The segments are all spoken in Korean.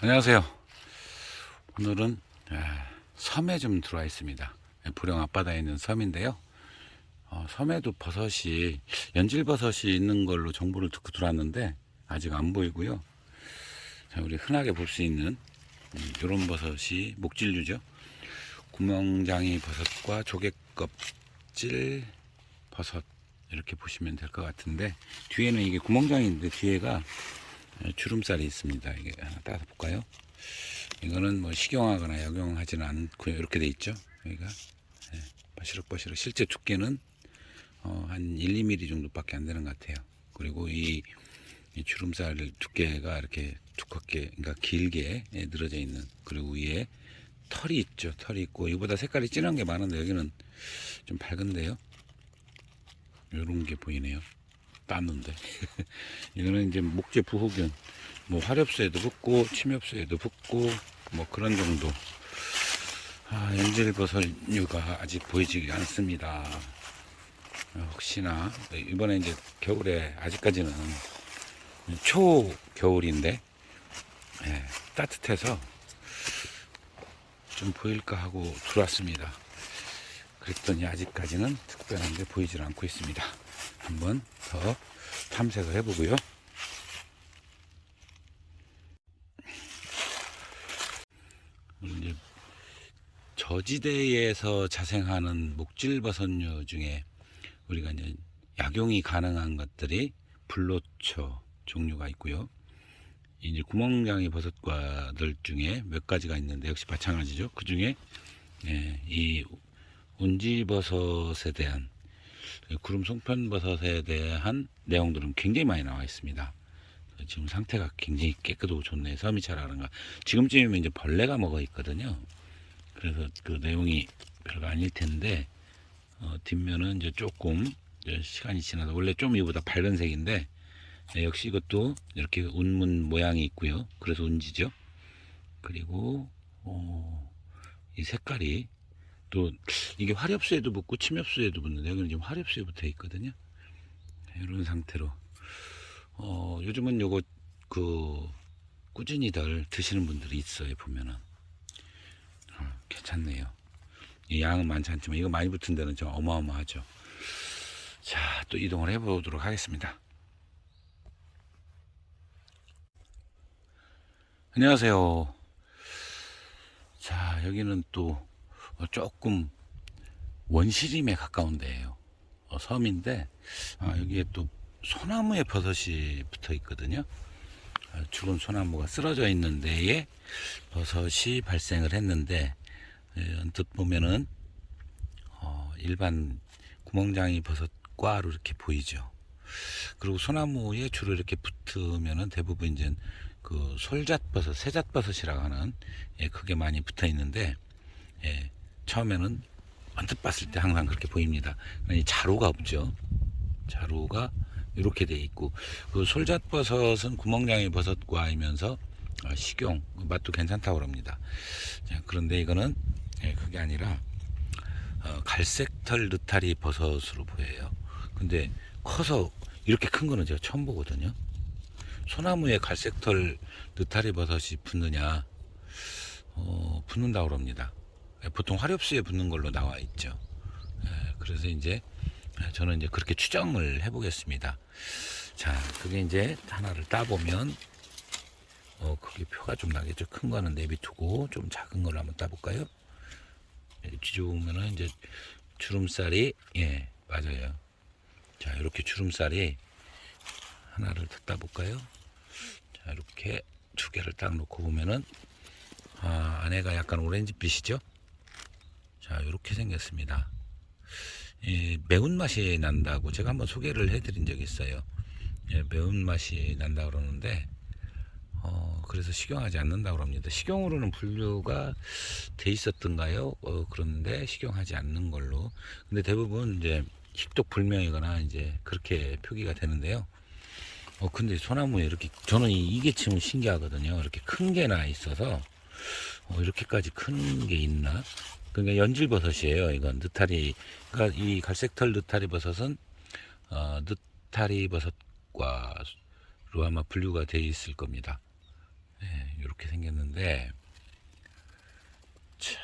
안녕하세요. 오늘은 아, 섬에 좀 들어와 있습니다. 부령 앞바다에 있는 섬인데요. 어, 섬에도 버섯이 연질 버섯이 있는 걸로 정보를 듣고 들어왔는데 아직 안 보이고요. 자, 우리 흔하게 볼 수 있는 이런 버섯이 목질류죠. 구멍장이 버섯과 조개껍질 버섯 이렇게 보시면 될 것 같은데 뒤에는 이게 구멍장인데 뒤에가 주름살이 있습니다. 이게 하나 따서 볼까요? 이거는 뭐 식용하거나 약용하지는 않고 이렇게 돼 있죠. 여기가 예, 버시럭버시럭 실제 두께는 어, 한 1, 2mm 정도밖에 안 되는 것 같아요. 그리고 이, 이 주름살 두께가 이렇게 두껍게, 그러니까 길게 예, 늘어져 있는 그리고 위에 털이 있죠. 털이 있고 이보다 색깔이 진한 게 많은데 여기는 좀 밝은데요. 이런 게 보이네요. 땄는데. 이거는 이제 목재 부호균 뭐 화렵수에도 붙고 침엽수에도 붙고 뭐 그런 정도. 아, 연질버섯류가 아직 보이지 않습니다. 어, 혹시나. 이번에 이제 겨울에 아직까지는 초 겨울인데 예, 따뜻해서 좀 보일까 하고 들어왔습니다. 그랬더니 아직까지는 특별한 게 보이질 않고 있습니다 한번 더 탐색을 해보고요. 저지대에서 자생하는 목질버섯류 중에 우리가 이제 약용이 가능한 것들이 불로초 종류가 있고요. 이제 구멍장이 버섯과들 중에 몇 가지가 있는데 역시 마찬가지죠. 그 중에 예, 이 운지버섯에 대한 구름 송편버섯에 대한 내용들은 굉장히 많이 나와 있습니다. 지금 상태가 굉장히 깨끗하고 좋네. 섬이 잘하는가. 지금쯤이면 이제 벌레가 먹어 있거든요. 그래서 그 내용이 별거 아닐 텐데, 어, 뒷면은 이제 조금 이제 시간이 지나서 원래 좀 이보다 밝은 색인데, 예, 역시 이것도 이렇게 운문 모양이 있고요. 그래서 운지죠. 그리고, 어, 이 색깔이 또 이게 화렵수에도 붙고 침엽수에도 붙는데 여기는 지금 화렵수에 붙어 있거든요. 이런 상태로 어, 요즘은 요거 그 꾸준히들 드시는 분들이 있어요 보면은 어, 괜찮네요. 이 양은 많지 않지만 이거 많이 붙은 데는 좀 어마어마하죠. 자, 또 이동을 해보도록 하겠습니다. 안녕하세요. 자, 여기는 또 어, 조금 원시림에 가까운 데예요. 어, 섬인데 아, 여기에 또 소나무에 버섯이 붙어 있거든요. 아, 죽은 소나무가 쓰러져 있는 데에 버섯이 발생을 했는데 예, 언뜻 보면은 어, 일반 구멍장이 버섯과로 이렇게 보이죠. 그리고 소나무에 주로 이렇게 붙으면은 대부분 이제 그 솔잣버섯, 새잣버섯이라고 하는 예, 그게 많이 붙어 있는데 예, 처음에는 언뜻 봤을 때 항상 그렇게 보입니다. 이 자루가 없죠. 자루가 이렇게 돼 있고 그 솔잣버섯은 구멍냥이 버섯과이면서 어, 식용 맛도 괜찮다고. 자, 그런데 이거는 예, 그게 아니라 어, 갈색 털 느타리 버섯으로 보여요. 근데 커서 이렇게 큰 거는 제가 처음 보거든요. 소나무에 갈색 털 느타리 버섯이 붙느냐? 어, 붙는다고 그럽니다. 예, 보통 화렵수에 붙는 걸로 나와 있죠. 예, 그래서 이제 저는 이제 그렇게 추정을 해보겠습니다. 자, 그게 이제 하나를 따보면 어, 그게 표가 좀 나겠죠. 큰 거는 내비두고 좀 작은 걸 한번 따볼까요? 예, 뒤집으면은 이제 주름살이 예 맞아요. 자, 이렇게 주름살이 하나를 더 따볼까요? 자, 이렇게 두 개를 딱 놓고 보면은 아, 안에가 약간 오렌지빛이죠? 자, 이렇게 생겼습니다. 이 매운맛이 난다고 제가 한번 소개를 해드린 적이 있어요. 예, 매운맛이 난다 그러는데, 어, 그래서 식용하지 않는다고 합니다. 식용으로는 분류가 돼 있었던가요? 어, 그런데 식용하지 않는 걸로. 근데 대부분 이제 식독 불명이거나 이제 그렇게 표기가 되는데요. 어, 근데 소나무에 이렇게, 저는 이- 이게 참 신기하거든요. 이렇게 큰 게 나 있어서, 어, 이렇게까지 큰 게 있나? 그러니까 연질버섯이에요. 이건 느타리. 그러니까 이 갈색털 느타리 버섯은 어, 느타리 버섯과로 아마 분류가 되어 있을 겁니다. 네, 이렇게 생겼는데 참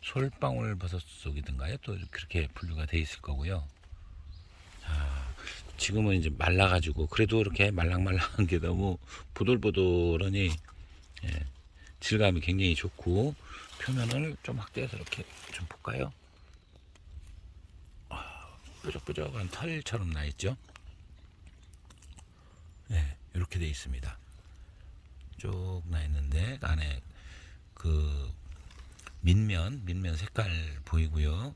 솔방울 버섯 속이든가요? 또 그렇게 분류가 돼 있을 거고요. 자, 지금은 이제 말라가지고 그래도 이렇게 말랑말랑한 게 너무 보들보들하니 예, 질감이 굉장히 좋고 표면을 좀 확대해서 이렇게 좀 볼까요? 아, 뾰족뾰족한 털처럼 나 있죠? 네, 이렇게 돼 있습니다. 쭉 나 있는데 안에 그 민면 민면 색깔 보이고요.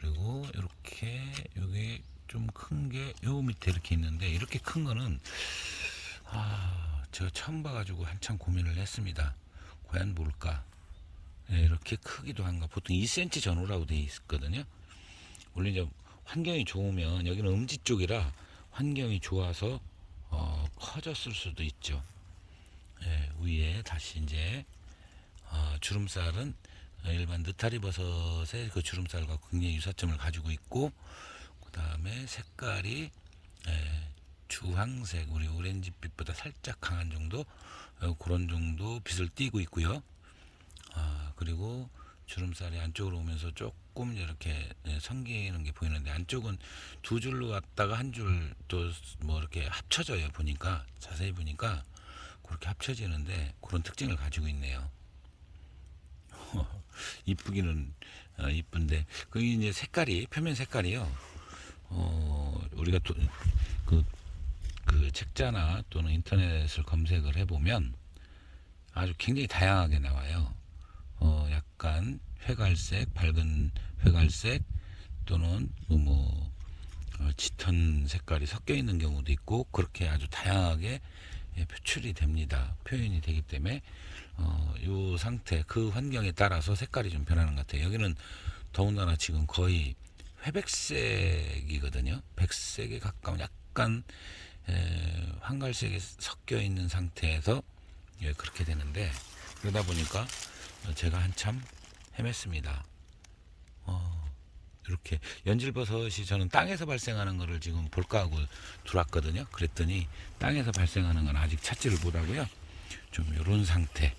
그리고 이렇게 여기 좀 큰 게 요 밑에 이렇게 있는데 이렇게 큰 거는 아 제가 처음 봐가지고 한참 고민을 했습니다. 과연 뭘까? 네, 이렇게 크기도 한가 보통 2cm 전후라고 돼 있거든요. 원래 이제 환경이 좋으면 여기는 음지 쪽이라 환경이 좋아서 어, 커졌을 수도 있죠. 예, 위에 다시 이제 어, 주름살은 일반 느타리 버섯의 그 주름살과 굉장히 유사점을 가지고 있고 그 다음에 색깔이 예, 주황색 우리 오렌지빛보다 살짝 강한 정도 어, 그런 정도 빛을 띠고 있고요. 아, 그리고 주름살이 안쪽으로 오면서 조금 이렇게 예, 성기는 게 보이는데 안쪽은 두 줄로 왔다가 한 줄 또 뭐 이렇게 합쳐져요 보니까 자세히 보니까 그렇게 합쳐지는데 그런 특징을 가지고 있네요. 이쁘기는 어, 이쁜데 그 이제 색깔이 표면 색깔이요. 어 우리가 또그그 책자나 또는 인터넷을 검색을 해보면 아주 굉장히 다양하게 나와요. 어 약간 회갈색, 밝은 회갈색 또는 뭐 어, 짙은 색깔이 섞여 있는 경우도 있고 그렇게 아주 다양하게 예, 표출이 됩니다. 표현이 되기 때문에 어, 요 상태 그 환경에 따라서 색깔이 좀 변하는 것 같아요. 여기는 더군다나 지금 거의 회백색이거든요. 백색에 가까운 약간 에, 황갈색이 섞여 있는 상태에서 예, 그렇게 되는데 그러다 보니까 제가 한참 헤맸습니다. 어, 이렇게 연질버섯이 저는 땅에서 발생하는 거를 지금 볼까 하고 들어왔거든요. 그랬더니 땅에서 발생하는 건 아직 찾지를 못하고요. 좀 이런 상태,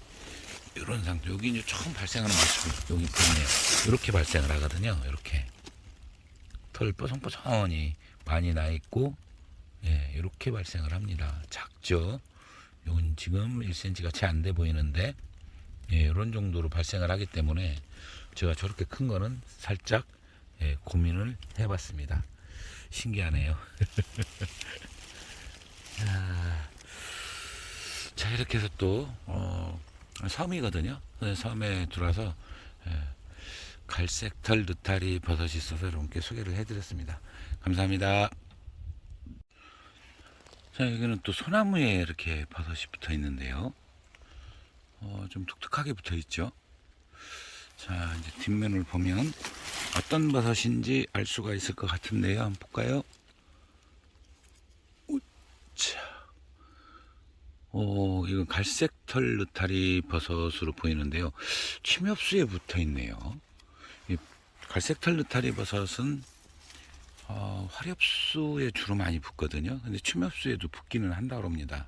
이런 상태. 여기 이제 처음 발생하는 모습이 여기 보이네요. 이렇게 발생을 하거든요. 이렇게 털 뽀송뽀송하니 많이 나 있고, 예, 이렇게 발생을 합니다. 작죠. 이건 지금 1cm가 채 안 돼 보이는데, 예, 이런 정도로 발생을 하기 때문에 제가 저렇게 큰 거는 살짝 예, 고민을 해봤습니다. 신기하네요. 자, 자, 이렇게 해서 또 어, 섬이거든요. 네, 섬에 들어와서 예, 갈색 털 느타리 버섯이 있어서 여러분께 소개를 해드렸습니다. 감사합니다. 자, 여기는 또 소나무에 이렇게 버섯이 붙어 있는데요. 어, 좀 독특하게 붙어 있죠. 자, 이제 뒷면을 보면 어떤 버섯인지 알 수가 있을 것 같은데요. 한번 볼까요? 우차. 오, 이건 갈색 털 느타리 버섯으로 보이는데요. 침엽수에 붙어 있네요. 이 갈색 털 느타리 버섯은 어, 화렵수에 주로 많이 붙거든요. 근데 침엽수에도 붙기는 한다고 합니다.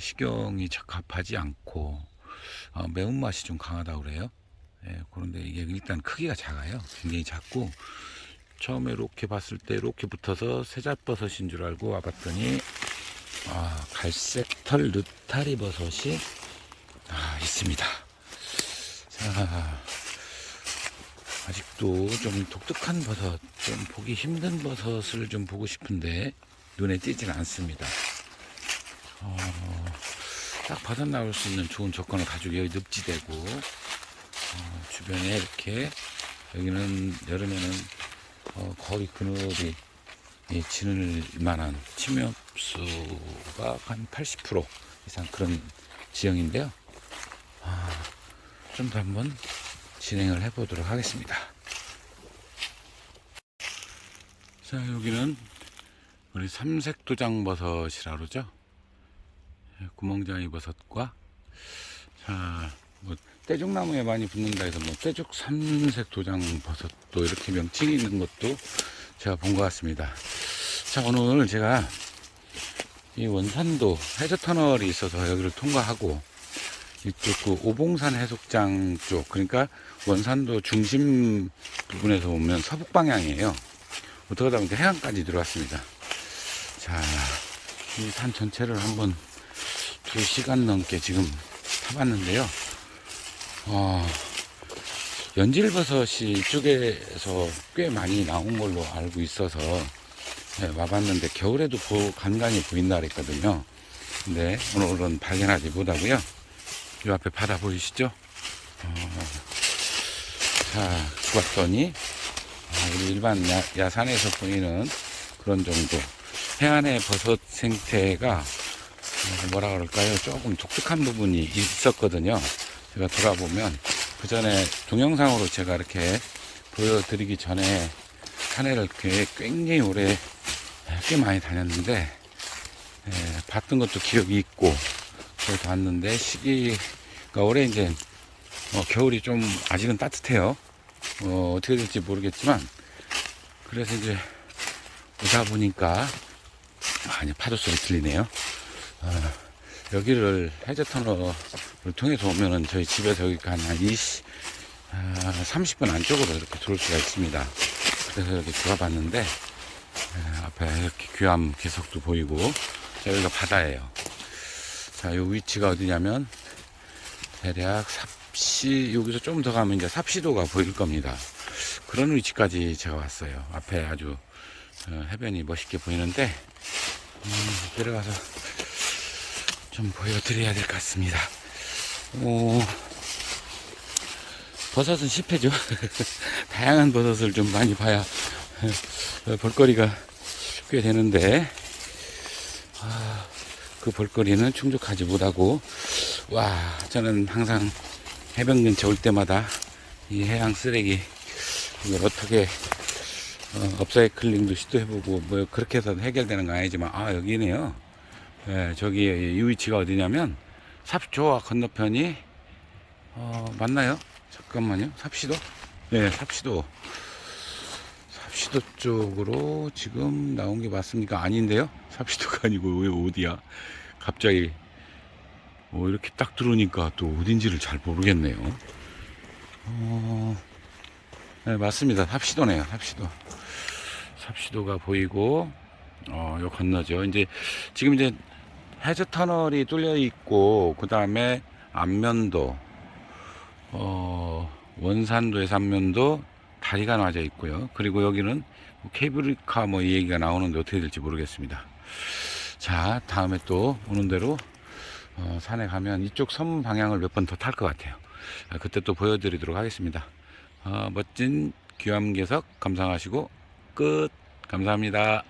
어, 식용이 적합하지 않고 어, 매운맛이 좀 강하다고 그래요. 예, 그런데 이게 일단 크기가 작아요. 굉장히 작고 처음에 이렇게 봤을 때 이렇게 붙어서 새잣버섯인 줄 알고 와봤더니 아, 갈색 털 느타리 버섯이 아, 있습니다. 자, 아직도 좀 독특한 버섯, 좀 보기 힘든 버섯을 좀 보고 싶은데 눈에 띄지는 않습니다. 어, 딱 버섯 나올 수 있는 좋은 조건을 가지고 여기 늪지대고 어, 주변에 이렇게 여기는 여름에는 어, 거의 그늘이 이 지를 만한 침엽수가 한 80% 이상 그런 지형인데요. 아, 좀 더 한번 진행을 해보도록 하겠습니다. 자, 여기는 우리 삼색도장 버섯이라 그러죠. 예, 구멍장이 버섯과 자, 뭐 떼죽나무에 많이 붙는다 해서 뭐 떼죽 삼색 도장 버섯도 이렇게 명칭이 있는 것도 제가 본 것 같습니다. 자, 오늘 제가 이 원산도 해저 터널이 있어서 여기를 통과하고 이쪽 그 오봉산 해수욕장 쪽 그러니까 원산도 중심 부분에서 오면 서북 방향이에요. 어떡하다 보니까 해안까지 들어왔습니다. 자, 이 산 전체를 한번 두 시간 넘게 지금 타봤는데요. 어, 연질버섯이 이쪽에서 꽤 많이 나온 걸로 알고 있어서 네, 와봤는데 겨울에도 보, 간간히 보인다 그랬거든요. 근데 오늘은 발견하지 못하고요. 이 앞에 바다 보이시죠? 어, 자, 봤더니 아, 우리 일반 야, 야산에서 보이는 그런 정도. 해안의 버섯 생태가 어, 뭐라 그럴까요? 조금 독특한 부분이 있었거든요. 제가 돌아보면 그 전에 동영상으로 제가 이렇게 보여드리기 전에 한 해를 꽤, 굉장히 오래 꽤 많이 다녔는데 예, 봤던 것도 기억이 있고 그래서 봤는데 시기가 올해 이제 어, 겨울이 좀 아직은 따뜻해요. 어, 어떻게 될지 모르겠지만 그래서 이제 오다 보니까 아니 파도 소리 들리네요. 어, 여기를 해저 터널을 통해서 오면은 저희 집에서 여기가 한 20, 아, 30분 안쪽으로 이렇게 들어올 수가 있습니다. 그래서 여기 들어봤는데 에, 앞에 이렇게 귀암 계속도 보이고 자, 여기가 바다예요. 자, 요 위치가 어디냐면 대략 삽시 여기서 좀 더 가면 이제 삽시도가 보일 겁니다. 그런 위치까지 제가 왔어요. 앞에 아주 어, 해변이 멋있게 보이는데 음, 내려가서 좀 보여드려야 될 것 같습니다. 오, 버섯은 10회죠. 다양한 버섯을 좀 많이 봐야 어, 볼거리가 꽤 되는데 아, 그 볼거리는 충족하지 못하고 와 저는 항상 해변 근처 올 때마다 이 해양 쓰레기 이걸 어떻게 어, 업사이클링도 시도해보고 뭐 그렇게 해서 해결되는 건 아니지만 아 여기네요 예, 저기 이 위치가 어디냐면 삽조와 건너편이 어, 맞나요? 잠깐만요 삽시도? 네 삽시도 삽시도 쪽으로 지금 나온 게 맞습니까? 아닌데요? 삽시도가 아니고 왜 어디야? 갑자기 어, 이렇게 딱 들어오니까 또 어딘지를 잘 모르겠네요. 어, 네, 맞습니다. 삽시도네요. 삽시도. 삽시도가 보이고, 어, 요 건너죠. 이제, 지금 이제 해저 터널이 뚫려 있고, 그 다음에 안면도, 어, 원산도에서 안면도 다리가 놔져 있고요. 그리고 여기는 뭐 케이블카 뭐 이 얘기가 나오는데 어떻게 될지 모르겠습니다. 자, 다음에 또 오는 대로 어, 산에 가면 이쪽 섬 방향을 몇 번 더 탈 것 같아요. 아, 그때 또 보여드리도록 하겠습니다. 어, 멋진 귀암괴석 감상하시고 끝. 감사합니다.